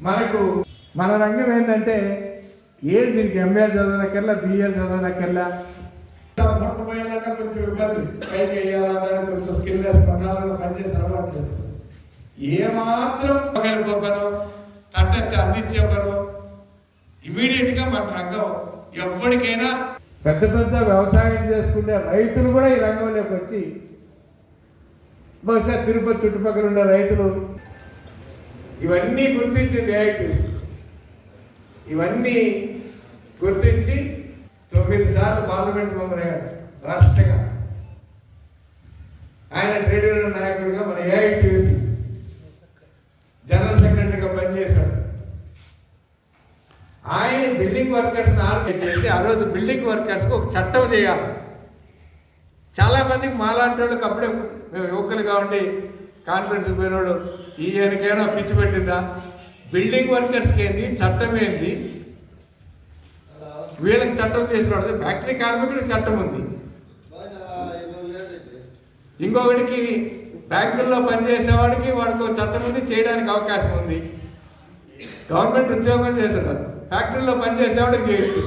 మనకు మన రంగం ఏంటంటే ఏది దీనికి ఎంఏ చదవనకెల్లా బిఏ చదవనకెల్లా మొట్ట కొంచెం ఇబ్బంది పైకి వేయాలా దానికి కొంచెం స్కిల్ పన్నాలను పనిచేసి అలవాటు చేసుకోవాలి ఏమాత్రం పగలిపోకరు తట్టెత్తి అందించేవారు ఇమీడియట్గా మన రంగం ఎప్పటికైనా పెద్ద పెద్ద వ్యవసాయం చేసుకునే రైతులు కూడా ఈ రంగంలోకి వచ్చి బహుశా తిరుపతి చుట్టుపక్కల ఉన్న రైతులు ఇవన్నీ గుర్తించింది ఏఐటీస్ ఇవన్నీ గుర్తించి తొమ్మిది సార్లు పార్లమెంట్ మెంబర్ అయ్యాడు వరుసగా. ఆయన ట్రేడ్ యూనియన్ నాయకుడిగా మన ఏఐటీసీ జనరల్ సెక్రటరీగా పనిచేశాడు. ఆయన బిల్డింగ్ వర్కర్స్ ఆర్గనైజ్ చేసి ఆ రోజు బిల్డింగ్ వర్కర్స్కి ఒక చట్టం చేయాలి. చాలామందికి మాలాంటి వాళ్ళకి అప్పుడే మేము యువకులుగా ఉండి కాన్ఫరెన్స్ పోయినాడు ఈయనకేమో పిచ్చి పెట్టిందా? బిల్డింగ్ వర్కర్స్కి ఏంది? చట్టం ఏంది? వీళ్ళకి చట్టం చేసినవాడు ఫ్యాక్టరీ కార్మికుడికి చట్టం ఉంది. ఇంకొకటికి బ్యాంకుల్లో పనిచేసేవాడికి వాడికి చట్టం ఉంది చేయడానికి అవకాశం ఉంది. గవర్నమెంట్ ఉద్యోగం చేస్తున్నారు. ఫ్యాక్టరీలో పనిచేసేవాడికి చేయొచ్చు.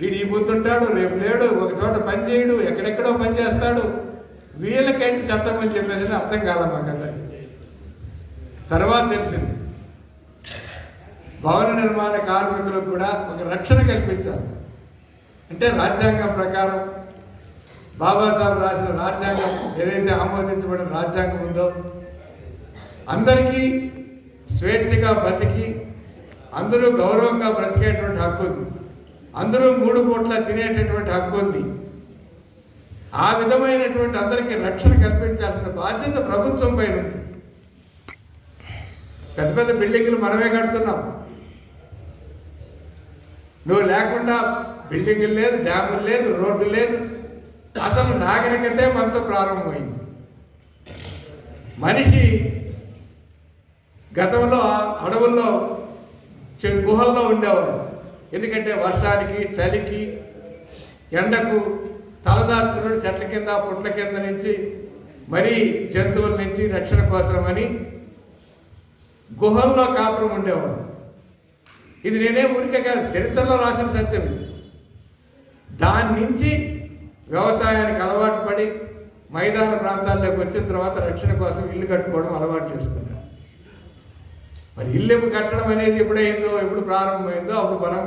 వీడు ఈ పొద్దుంటాడు రేపు లేడు ఒక చోట పని చేయడు ఎక్కడెక్కడో పని చేస్తాడు. వీళ్ళకేంటి చట్టం అని చెప్పేసి అర్థం కాల మాకందరికి తర్వాత తెలిసింది. భవన నిర్మాణ కార్మికులకు కూడా ఒక రక్షణ కల్పించాలి. అంటే రాజ్యాంగం ప్రకారం బాబాసాహెబ్ రాసిన రాజ్యాంగం ఏదైతే ఆమోదించబడిన రాజ్యాంగం ఉందో అందరికీ స్వేచ్ఛగా బ్రతికి అందరూ గౌరవంగా బ్రతికేటువంటి హక్కు ఉంది. అందరూ మూడు పూట్ల తినేటటువంటి హక్కు ఉంది. ఆ విధమైనటువంటి అందరికీ రక్షణ కల్పించాల్సిన బాధ్యత ప్రభుత్వం పైన ఉంది. పెద్ద పెద్ద బిల్డింగులు మనమే కడుతున్నాం. నువ్వు లేకుండా బిల్డింగులు లేదు డ్యాములు లేదు రోడ్డు లేదు. అసలు నాగరికతే మనతో ప్రారంభమైంది. మనిషి గతంలో అడవుల్లో చె- గుహల్లో ఉండేవారు ఎందుకంటే వర్షానికి చలికి ఎండకు తలదాచుకున్నాడు చెట్ల కింద పుట్ల కింద నుంచి మరీ జంతువుల నుంచి రక్షణ కోసమని గుహల్లో కాపురం ఉండేవాడు ఇది నేనే ఊరికే కాదు చరిత్రలో రాసిన సత్యం ఇది. దాని నుంచి వ్యవసాయానికి అలవాటు పడి మైదాన ప్రాంతాల్లోకి వచ్చిన తర్వాత రక్షణ కోసం ఇల్లు కట్టుకోవడం అలవాటు చేసుకున్నాడు మరి ఇల్లు కట్టడం అనేది ఎప్పుడైందో ఎప్పుడు ప్రారంభమైందో అప్పుడు మనం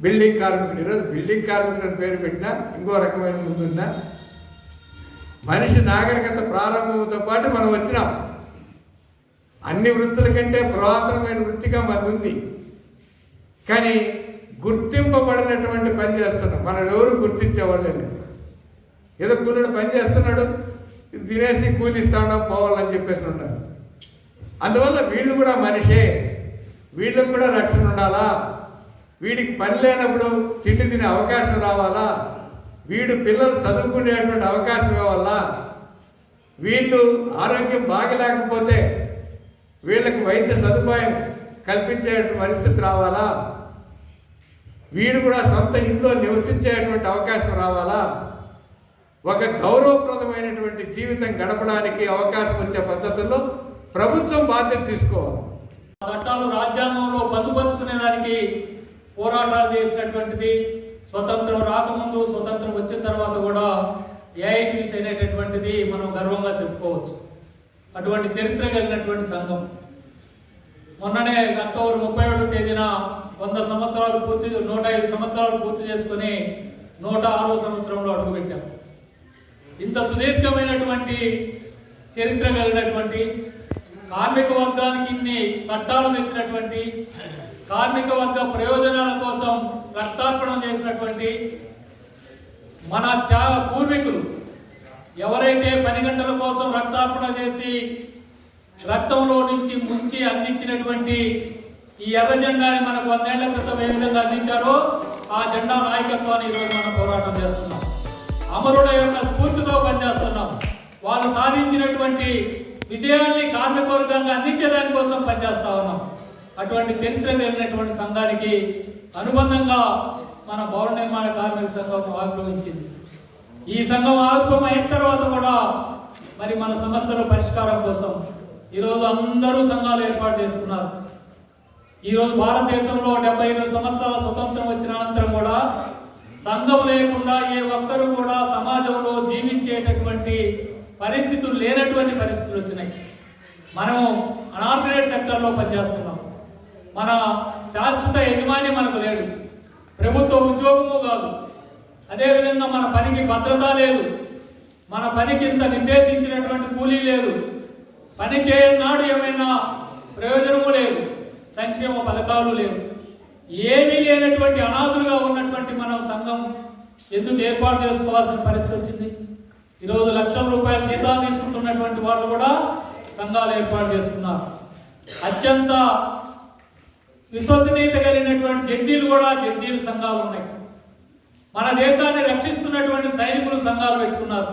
బిల్డింగ్ కార్మికుడు. ఈరోజు బిల్డింగ్ కార్మికుడు అని పేరు పెట్టినా ఇంకో రకమైన ముందుందా? మనిషి నాగరికత ప్రారంభంతో పాటు మనం వచ్చినాం. అన్ని వృత్తుల కంటే పురాతనమైన వృత్తిగా మనది ఉంది కానీ గుర్తింపబడినటువంటి పని చేస్తున్నాం. మనం ఎవరు గుర్తించేవాళ్ళని. ఏదో కూలీడు పని చేస్తున్నాడు తినేసి కూలిస్తాడా పోవాలని చెప్పేసి ఉంటారు. అందువల్ల వీళ్ళు కూడా మనిషే. వీళ్ళకు కూడా రక్షణ ఉండాలా? వీడికి పని లేనప్పుడు తిండి తినే అవకాశం రావాలా? వీడు పిల్లలు చదువుకునేటువంటి అవకాశం ఇవ్వాలా? వీళ్ళు ఆరోగ్యం బాగలేకపోతే వీళ్ళకి వైద్య సదుపాయం కల్పించేటువంటి పరిస్థితి రావాలా? వీడు కూడా సొంత ఇంట్లో నివసించేటువంటి అవకాశం రావాలా? ఒక గౌరవప్రదమైనటువంటి జీవితం గడపడానికి అవకాశం వచ్చే పద్ధతుల్లో ప్రభుత్వం బాధ్యత తీసుకోవాలి. చట్టాలు రాజ్యాంగంలో పొందుపరుచుకునేదానికి పోరాటాలు చేసినటువంటిది స్వతంత్రం రాకముందు స్వతంత్రం వచ్చిన తర్వాత కూడా ఏఐటీస్ అనేటటువంటిది మనం గర్వంగా చెప్పుకోవచ్చు. అటువంటి చరిత్ర కలిగినటువంటి సంఘం. మొన్ననే అక్టోబర్ ముప్పై ఏడవ తేదీన వంద సంవత్సరాలు పూర్తి నూట ఐదు సంవత్సరాలు పూర్తి చేసుకొని నూట ఆరో సంవత్సరంలో అడుగుపెట్టాం. ఇంత సుదీర్ఘమైనటువంటి చరిత్ర కలిగినటువంటి కార్మిక వర్గానికి ఇన్ని చట్టాలు తెచ్చినటువంటి కార్మిక వర్గ ప్రయోజనాల కోసం రక్తార్పణం చేసినటువంటి మన త్యాగ పూర్వీకులు ఎవరైతే పని గంటల కోసం రక్తార్పణ చేసి రక్తంలో నుంచి ముంచి అందించినటువంటి ఈ ఎర్ర జెండాని మనకు వందేళ్ళ క్రితం ఏ విధంగా అందించారో ఆ జెండా నాయకత్వాన్ని ఈరోజు మనం పోరాటం చేస్తున్నాం. అమరుల యొక్క స్ఫూర్తితో పనిచేస్తున్నాం. వాళ్ళు సాధించినటువంటి విజయాన్ని కార్మిక వర్గంగా అందించేదాని పనిచేస్తా ఉన్నాం. అటువంటి చరిత్ర కలిగినటువంటి సంఘానికి అనుబంధంగా మన భవన నిర్మాణ కార్మిక సంఘం ఆవిర్భవించింది ఈ సంఘం ఆవిర్భవం అయిన తర్వాత కూడా మరి మన సమస్యల పరిష్కారం కోసం ఈరోజు అందరూ సంఘాలు ఏర్పాటు చేసుకున్నారు. ఈరోజు భారతదేశంలో డెబ్బై ఎనిమిది సంవత్సరాల స్వతంత్రం వచ్చిన అనంతరం కూడా సంఘం లేకుండా ఏ ఒక్కరు కూడా సమాజంలో జీవించేటటువంటి పరిస్థితులు లేనటువంటి పరిస్థితులు వచ్చినాయి. మనము అనార్గనైజ్ సెక్టర్లో పనిచేస్తున్నాం. మన శాశ్వత యజమాని మనకు లేడు. ప్రభుత్వ ఉద్యోగము కాదు. అదేవిధంగా మన పనికి భద్రత లేదు. మన పనికి ఇంత నిర్దేశించినటువంటి కూలీ లేదు. పని చేయనాడు ఏమైనా ప్రయోజనము లేదు. సంక్షేమ పథకాలు లేవు. ఏమీ లేనటువంటి అనాథులుగా ఉన్నటువంటి మనం సంఘం ఎందుకు ఏర్పాటు చేసుకోవాల్సిన పరిస్థితి వచ్చింది? ఈరోజు లక్షల రూపాయల జీతాలు తీసుకుంటున్నటువంటి వాళ్ళు కూడా సంఘాలు ఏర్పాటు చేస్తున్నారు అత్యంత విశ్వసనీయత కలిగినటువంటి జడ్జీలు కూడా జడ్జీలు సంఘాలు ఉన్నాయి. మన దేశాన్ని రక్షిస్తున్నటువంటి సైనికులు సంఘాలు పెట్టుకున్నారు.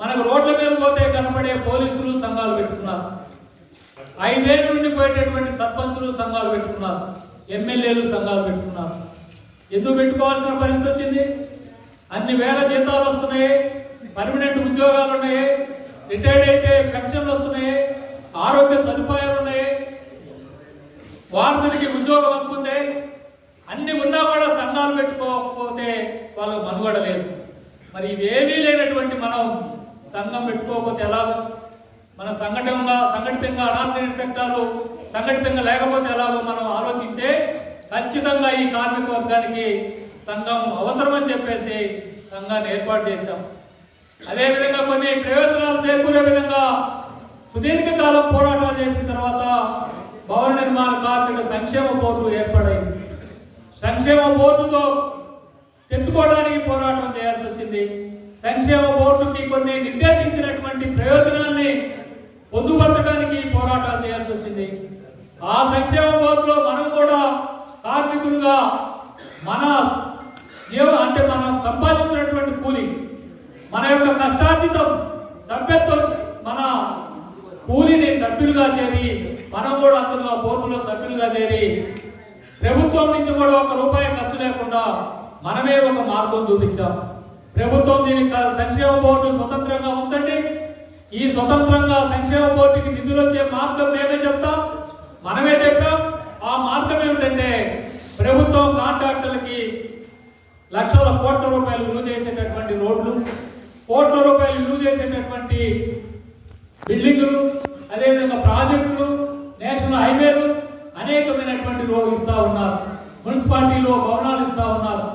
మనకు రోడ్ల మీద పోతే కనపడే పోలీసులు సంఘాలు పెట్టుకున్నారు. ఐదేళ్ళ నుండి పోయేటటువంటి సర్పంచులు సంఘాలు పెట్టుకున్నారు. ఎమ్మెల్యేలు సంఘాలు పెట్టుకున్నారు. ఎందుకు పెట్టుకోవాల్సిన పరిస్థితి వచ్చింది? అన్ని వేల జీతాలు వస్తున్నాయి పర్మనెంట్ ఉద్యోగాలు ఉన్నాయి రిటైర్డ్ అయితే పెన్షన్లు వస్తున్నాయి ఆరోగ్య సదుపాయాలు ఉన్నాయి. వారసులకి ఉద్యోగం హక్కుంది అన్ని ఉన్నా కూడా సంఘాలు పెట్టుకోకపోతే వాళ్ళు మనుగడ లేదు మరి ఇవేమీ లేనటువంటి మనం సంఘం పెట్టుకోకపోతే ఎలాగో? మన సంఘటనగా సంఘటితంగా అనాథ సెక్టార్లు సంఘటితంగా లేకపోతే ఎలాగో మనం ఆలోచించే? ఖచ్చితంగా ఈ కార్మిక వర్గానికి సంఘం అవసరమని చెప్పేసి సంఘాన్ని ఏర్పాటు చేశాం. అదేవిధంగా కొన్ని ప్రయోజనాలు చేకూరే విధంగా సుదీర్ఘకాలం పోరాటాలు చేసిన తర్వాత భవన నిర్మాణ కార్మిక సంక్షేమ బోర్డు ఏర్పడింది సంక్షేమ బోర్డుతో తెచ్చుకోవడానికి పోరాటం చేయాల్సి వచ్చింది. సంక్షేమ బోర్డుకి కొన్ని నిర్దేశించినటువంటి ప్రయోజనాల్ని పొందుపరచడానికి పోరాటాలు చేయాల్సి వచ్చింది. ఆ సంక్షేమ బోర్డులో మనం కూడా కార్మికులుగా మన జీవ అంటే మనం సంపాదించినటువంటి కూలి మన యొక్క కష్టార్జితం సభ్యత్వం మన కూలిని సభ్యులుగా చేరి మనం కూడా అందులో బోర్డులో సభ్యులుగా చేరి ప్రభుత్వం నుంచి కూడా ఒక రూపాయి ఖర్చు లేకుండా మనమే ఒక మార్గం చూపించాం. ప్రభుత్వం దీనికి సంక్షేమ బోర్డు స్వతంత్రంగా ఉంచండి. ఈ స్వతంత్రంగా సంక్షేమ బోర్డుకి నిధులు వచ్చే మార్గం మేమే చెప్తాం. మనమే చెప్పాం. ఆ మార్గం ఏమిటంటే ప్రభుత్వం కాంట్రాక్టర్లకి లక్షల కోట్ల రూపాయలు విలువ చేసేటటువంటి రోడ్లు కోట్ల రూపాయలు విలువ చేసేటటువంటి బిల్డింగులు అదేవిధంగా ప్రాజెక్టులు నేషనల్ హైవేలు అనేకమైనటువంటి రోడ్లు ఇస్తూ ఉన్నారు. మున్సిపాలిటీలో భవనాలు ఇస్తూ ఉన్నారు.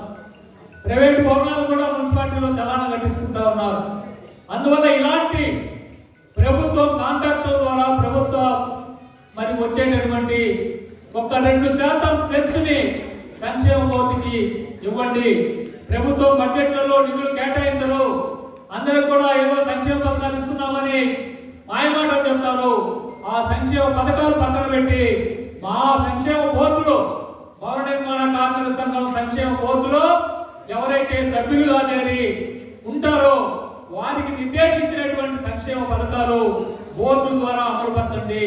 ప్రైవేట్ భవనాలు కూడా మున్సిపాలిటీలో చలానా కట్టించుకుంటా ఉన్నారు. అందువల్ల ఇలాంటి ప్రభుత్వం కాంట్రాక్టుల ద్వారా ప్రభుత్వ మరి వచ్చేటటువంటి ఒక రెండు శాతం సెస్ని సంక్షేమ బోర్డుకి ఇవ్వండి. ప్రభుత్వం బడ్జెట్లలో నిధులు కేటాయించరు. అందరూ కూడా ఏదో సంక్షేమ పథకాలు ఇస్తున్నామని మాయమాటలు చెప్తారు ఆ సంక్షేమ పథకాలు పక్కన పెట్టి మా సంక్షేమ బోర్డులో భవన నిర్మాణ కార్మిక సంఘం సంక్షేమ బోర్డులో ఎవరైతే సభ్యులుగా చేరి ఉంటారో వారికి నిర్దేశించినటువంటి సంక్షేమ పథకాలు బోర్డు ద్వారా అమలుపరచండి.